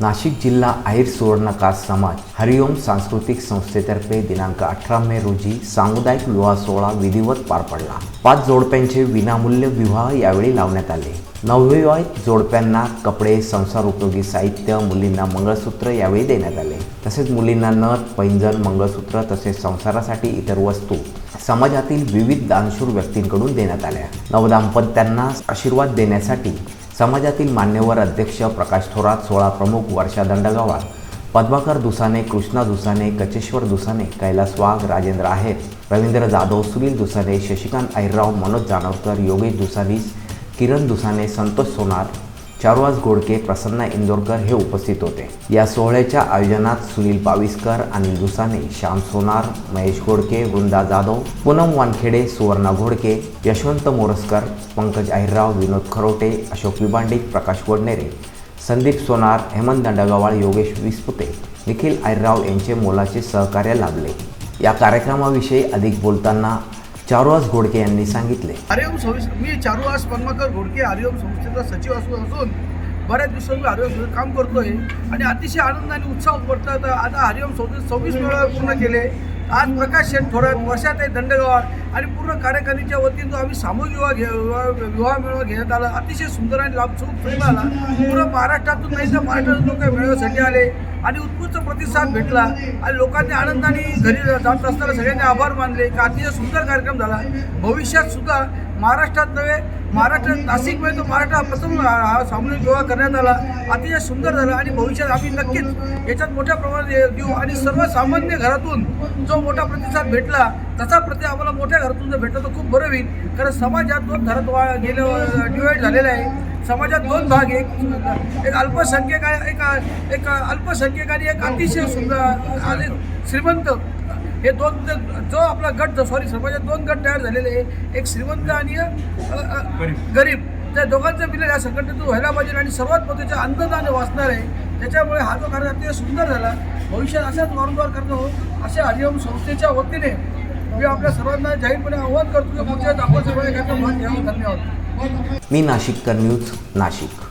नाशिक जिल्हा आहेर सुवर्णकास समाज हरिओम सांस्कृतिक संस्थेतर्फे दिनांक अठरा मे रोजी सामुदायिक विवाह सोहळा विधिवत पार पडला. पाच जोडप्यांचे विनामूल्य विवाह यावेळी लावण्यात आले. नवविवाहित जोडप्यांना कपडे संसार उपयोगी साहित्य मुलींना मंगळसूत्र यावेळी देण्यात आले. तसेच मुलींना नथ पैंजण मंगळसूत्र तसेच संसारासाठी इतर वस्तू समाजातील विविध दानशूर व्यक्तींकडून देण्यात आल्या. नवदाम्पत्यांना आशीर्वाद देण्यासाठी समाजातील मान्यवर अध्यक्ष प्रकाश थोरात सोळा प्रमुख वर्षा दंडगावार पद्माकर दुसाने कृष्णा दुसाने कचेश्वर दुसाने कैलास वाघ राजेंद्र आहेर रवींद्र जाधव सुनील दुसाने शशिकांत ऐरराव मनोज जानवकर योगेश दुसानीस किरण दुसाने संतोष सोनार चारुवास गोडके प्रसन्ना इंदोरकर हे उपस्थित होते. या सोहळ्याच्या आयोजनात सुनील पाविस्कर अनिल दुसाने श्याम सोनार महेश गोडके वृंदा जाधव पूनम वानखेडे सुवर्णा घोडके यशवंत मोरसकर पंकज अहिरराव विनोद खरोटे अशोक विबांडिक प्रकाश वडनेरे संदीप सोनार हेमंत दंडगवाळ योगेश विस्पुते निखिल अहिरराव यांचे मोलाचे सहकार्य लाभले. या कार्यक्रमाविषयी अधिक बोलताना चारुवास घोडके यांनी सांगितले. आर्यम संस्था मी चारुवास पद्माकर घोडके आर्यम संस्थेचा सचिव असून असून बऱ्याच दिवसांनी मी हरिओम संस्थेत काम करतोय. आणि अतिशय आनंद आणि उत्साह पडतात आता हरिओम संस्थेत सव्वीस मेळावे पूर्ण केले. आज प्रकाश शेठ थोरात वर्षात आहे दंडगावार आणि पूर्ण कार्यकारिणीच्या वतीनं जो आम्ही सामूहिक विवाह घे विवाह विवाह मेळावा घेण्यात आला. अतिशय सुंदर आणि लाभसूक प्रेम आला. पूर्ण महाराष्ट्रातून नाही तर महाराष्ट्रातून लोक मेळाव्यासाठी आले. आणि उत्कृष्ट प्रतिसाद भेटला. आणि लोकांनी आनंदाने घरी जात असताना सगळ्यांनी आभार मानले. का अतिशय सुंदर कार्यक्रम झाला. भविष्यात सुद्धा महाराष्ट्रात नव्हे महाराष्ट्र नाशिकमध्ये तो महाराष्ट्र प्रथम हा सामूहिक विवाह करण्यात आला. अतिशय सुंदर झाला आणि भविष्यात आम्ही नक्कीच याच्यात मोठ्या प्रमाणात देऊ. आणि सर्वसामान्य घरातून जो मोठा प्रतिसाद भेटला तसा प्रति आम्हाला मोठ्या घरातून जर भेटला तर खूप बरं होईल. कारण समाजात दोन घरात वा गेलं डिवाईड झालेलं आहे. समाजात दोन भाग एक एक अल्पसंख्यक आहे एक एक अल्पसंख्यक आणि एक अतिशय सुंदर आणि श्रीमंत. हे दोन जो आपला गट सॉरी समाजात दोन गट तयार झालेले आहे. एक श्रीमंत आणि गरीब. त्या दोघांचं मिलन या संघटनेतून व्हायला पाहिजे आणि सर्वात महत्त्वाचं अन्नदान वाचणार आहे त्याच्यामुळे हा जो कार्य अतिशय सुंदर झाला. भविष्यात अशाच वारंवार करतो अशा हरिओम संस्थेच्या वतीने मी आपल्या सर्वांना जाहीरपणे आव्हान करतो की पुढच्या आपण सर्व एखादं भाग घ्यावा. धन्यवाद. मी नाशिककर न्यूज नाशिक.